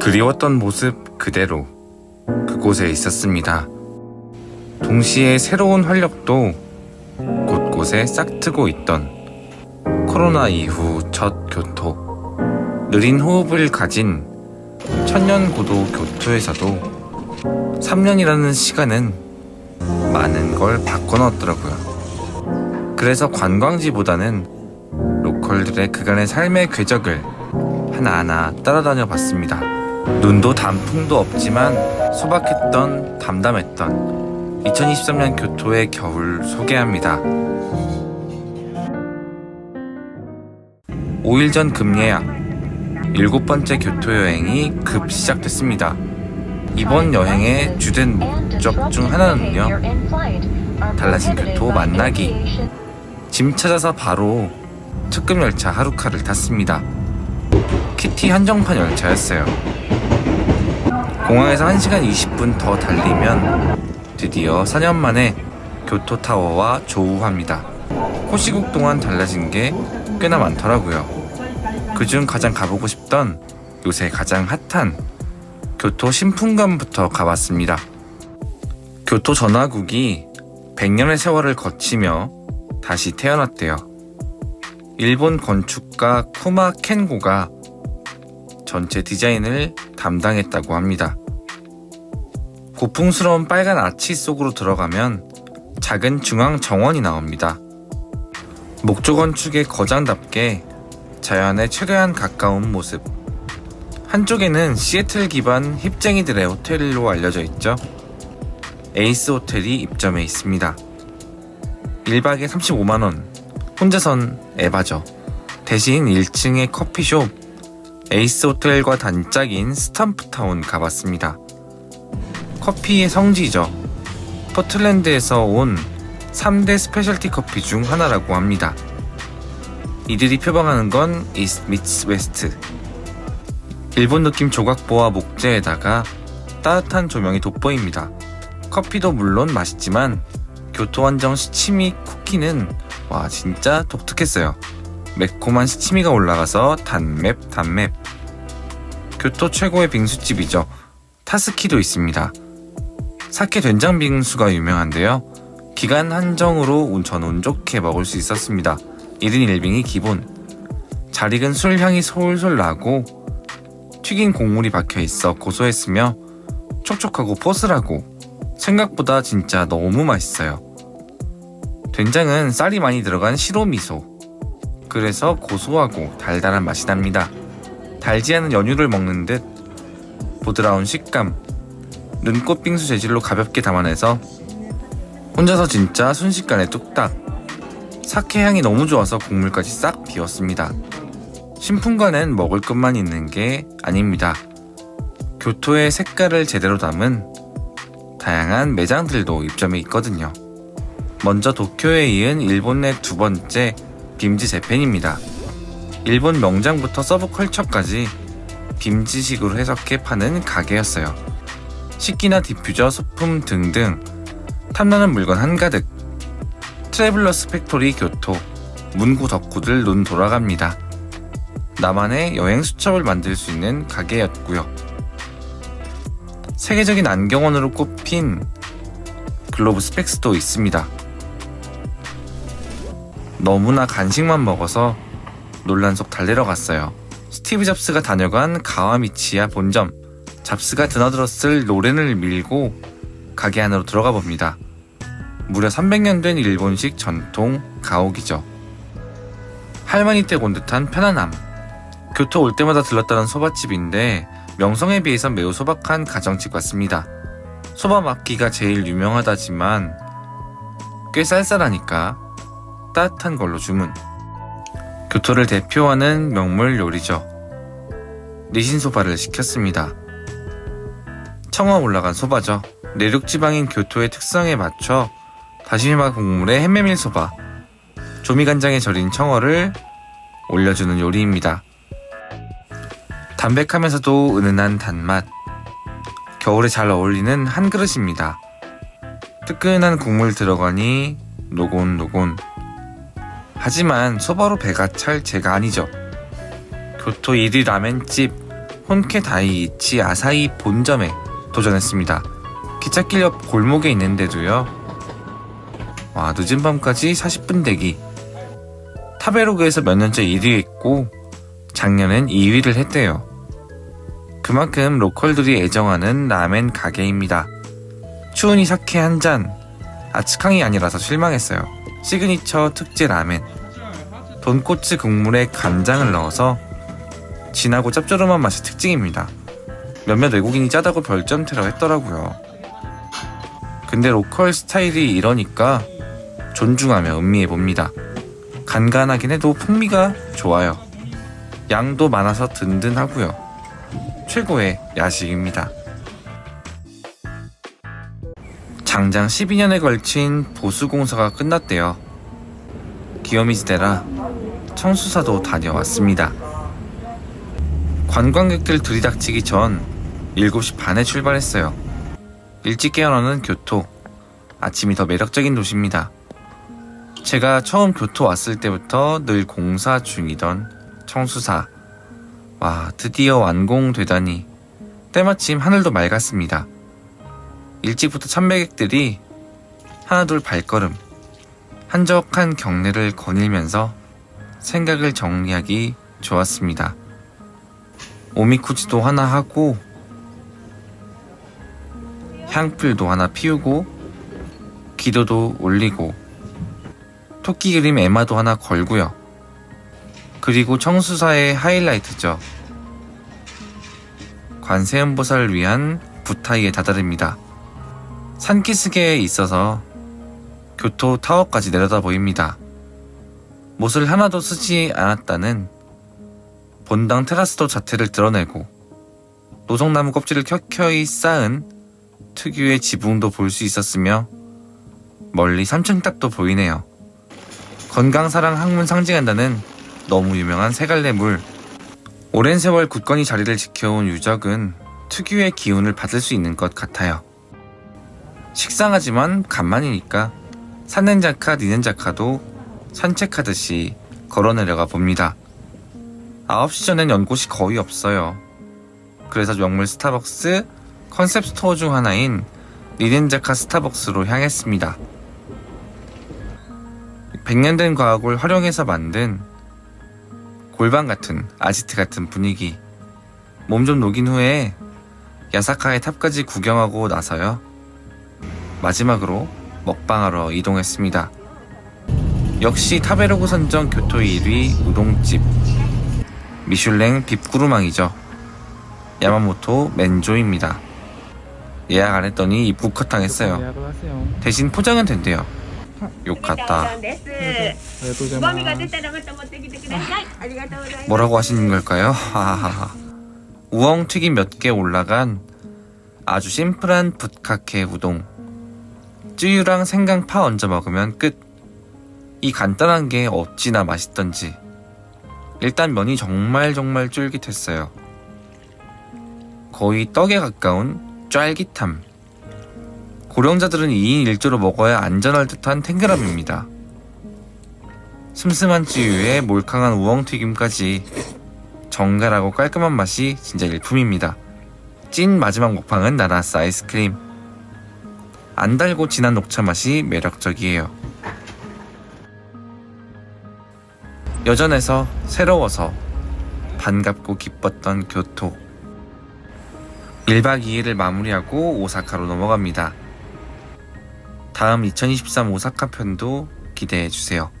그리웠던 모습 그대로 그곳에 있었습니다. 동시에 새로운 활력도 곳곳에 싹트고 있던 코로나 이후 첫 교토. 느린 호흡을 가진 천년고도 교토에서도 3년이라는 시간은 많은 걸 바꿔놨더라고요. 그래서 관광지보다는 로컬들의 그간의 삶의 궤적을 하나하나 따라다녀 봤습니다. 눈도 단풍도 없지만 소박했던 담담했던 2023년 교토의 겨울 소개합니다. 5일 전 급예약 일곱 번째 교토 여행이 급 시작됐습니다. 이번 여행의 주된 목적 중 하나는요. 달라진 교토 만나기. 짐 찾아서 바로 특급 열차 하루카를 탔습니다. 키티 한정판 열차였어요. 공항에서 1시간 20분 더 달리면 드디어 4년 만에 교토타워와 조우합니다. 호시국 동안 달라진 게 꽤나 많더라고요. 그중 가장 가보고 싶던 요새 가장 핫한 교토 신풍관부터 가봤습니다. 교토 전화국이 100년의 세월을 거치며 다시 태어났대요. 일본 건축가 쿠마 켄고가 전체 디자인을 담당했다고 합니다. 고풍스러운 빨간 아치 속으로 들어가면 작은 중앙 정원이 나옵니다. 목조 건축의 거장답게 자연에 최대한 가까운 모습. 한쪽에는 시애틀 기반 힙쟁이들의 호텔로 알려져 있죠. 에이스 호텔이 입점해 있습니다. 1박에 35만원. 혼자선 에바죠. 대신 1층의 커피숍, 에이스 호텔과 단짝인 스탬프타운 가봤습니다. 커피의 성지죠. 포틀랜드에서 온 3대 스페셜티 커피 중 하나라고 합니다. 이들이 표방하는 건 이스트 미츠 웨스트. 일본 느낌 조각보와 목재에다가 따뜻한 조명이 돋보입니다. 커피도 물론 맛있지만 교토 완정 시치미 쿠키는 와 진짜 독특했어요. 매콤한 시치미가 올라가서 단맵 단맵. 교토 최고의 빙수집이죠. 타스키도 있습니다. 사케 된장 빙수가 유명한데요. 기간 한정으로 전운 좋게 먹을 수 있었습니다. 1인 1빙이 기본. 잘 익은 술 향이 솔솔 나고 튀긴 곡물이 박혀 있어 고소했으며 촉촉하고 포슬하고 생각보다 진짜 너무 맛있어요. 된장은 쌀이 많이 들어간 시로미소. 그래서 고소하고 달달한 맛이 납니다. 달지 않은 연유를 먹는 듯 보드라운 식감. 눈꽃 빙수 재질로 가볍게 담아내서 혼자서 진짜 순식간에 뚝딱 사케 향이 너무 좋아서 국물까지 싹 비웠습니다. 신풍관엔 먹을 것만 있는 게 아닙니다. 교토의 색깔을 제대로 담은 다양한 매장들도 입점해 있거든요. 먼저 도쿄에 이은 일본 내 두 번째 빔지 재팬입니다. 일본 명장부터 서브컬처까지 빔지식으로 해석해 파는 가게였어요. 식기나 디퓨저, 소품 등등 탐나는 물건 한가득 트래블러스 팩토리 교토 문구 덕후들 눈 돌아갑니다. 나만의 여행 수첩을 만들 수 있는 가게였고요. 세계적인 안경원으로 꼽힌 글로브 스펙스도 있습니다. 너무나 간식만 먹어서 논란 속 달래러 갔어요. 스티브 잡스가 다녀간 가와미치야 본점 잡스가 드나들었을 노렌을 밀고 가게 안으로 들어가 봅니다. 무려 300년 된 일본식 전통 가옥이죠. 할머니 댁 온 듯한 편안함. 교토 올 때마다 들렀다는 소바집인데 명성에 비해서 매우 소박한 가정집 같습니다. 소바 막기가 제일 유명하다지만 꽤 쌀쌀하니까 따뜻한 걸로 주문. 교토를 대표하는 명물 요리죠. 니신소바를 시켰습니다. 청어 올라간 소바죠. 내륙 지방인 교토의 특성에 맞춰 다시마 국물에 햄메밀 소바, 조미간장에 절인 청어를 올려주는 요리입니다. 담백하면서도 은은한 단맛, 겨울에 잘 어울리는 한 그릇입니다. 뜨끈한 국물 들어가니 노곤노곤. 하지만 소바로 배가 찰 제가 아니죠. 교토 1위 라멘집 혼케 다이이치 아사히 본점에 도전했습니다. 기찻길 옆 골목에 있는데도요. 와 늦은 밤까지 40분 대기. 타베로그에서 몇 년째 1위 했고 작년엔 2위를 했대요. 그만큼 로컬들이 애정하는 라멘 가게입니다. 추운이 사케 한 잔, 아츠캉이 아니라서 실망했어요. 시그니처 특제 라멘. 돈코츠 국물에 간장을 넣어서 진하고 짭조름한 맛이 특징입니다. 몇몇 외국인이 짜다고 별점태라고 했더라고요. 근데 로컬 스타일이 이러니까 존중하며 음미해 봅니다. 간간하긴 해도 풍미가 좋아요. 양도 많아서 든든하고요. 최고의 야식입니다. 장장 12년에 걸친 보수공사가 끝났대요. 기요미지대라 청수사도 다녀왔습니다. 관광객들 들이닥치기 전 7시 반에 출발했어요. 일찍 깨어나는 교토. 아침이 더 매력적인 도시입니다. 제가 처음 교토 왔을 때부터 늘 공사 중이던 청수사. 와, 드디어 완공되다니. 때마침 하늘도 맑았습니다. 일찍부터 참배객들이 하나둘 발걸음, 한적한 경내를 거닐면서 생각을 정리하기 좋았습니다. 오미쿠지도 하나 하고, 향풀도 하나 피우고, 기도도 올리고, 토끼 그림 에마도 하나 걸고요. 그리고 청수사의 하이라이트죠. 관세음보살을 위한 부타이에 다다릅니다. 산기슭에 있어서 교토 타워까지 내려다 보입니다. 못을 하나도 쓰지 않았다는 본당 테라스도 자태를 드러내고 노성나무 껍질을 켜켜이 쌓은 특유의 지붕도 볼 수 있었으며 멀리 삼층탑도 보이네요. 건강사랑 학문 상징한다는 너무 유명한 세갈래 물. 오랜 세월 굳건히 자리를 지켜온 유적은 특유의 기운을 받을 수 있는 것 같아요. 식상하지만 간만이니까 산넨자카, 니넨자카도 산책하듯이 걸어 내려가 봅니다. 9시 전엔 연 곳이 거의 없어요. 그래서 명물 스타벅스 컨셉 스토어 중 하나인 니넨자카 스타벅스로 향했습니다. 100년 된 과학을 활용해서 만든 골방 같은 아지트 같은 분위기. 몸 좀 녹인 후에 야사카의 탑까지 구경하고 나서요. 마지막으로 먹방하러 이동했습니다. 역시 타베르구 선정 교토 1위 우동집 미슐랭 빕구루망이죠. 야마모토 맨조입니다. 예약 안 했더니 입국 컷당했어요. 대신 포장은 된대요. 욕 같다. 뭐라고 하시는 걸까요? 우엉 튀김 몇 개 올라간 아주 심플한 붓카케 우동. 쯔유랑 생강 파 얹어 먹으면 끝. 이 간단한 게 어찌나 맛있던지. 일단 면이 정말 정말 쫄깃했어요. 거의 떡에 가까운 쫄깃함. 고령자들은 2인 1조로 먹어야 안전할 듯한 탱글함입니다. 슴슴한 찌유에 몰캉한 우엉튀김까지 정갈하고 깔끔한 맛이 진짜 일품입니다. 찐 마지막 먹방은 나나스 아이스크림. 안 달고 진한 녹차 맛이 매력적이에요. 여전해서 새로워서 반갑고 기뻤던 교토. 1박 2일을 마무리하고 오사카로 넘어갑니다. 다음 2023 오사카 편도 기대해 주세요.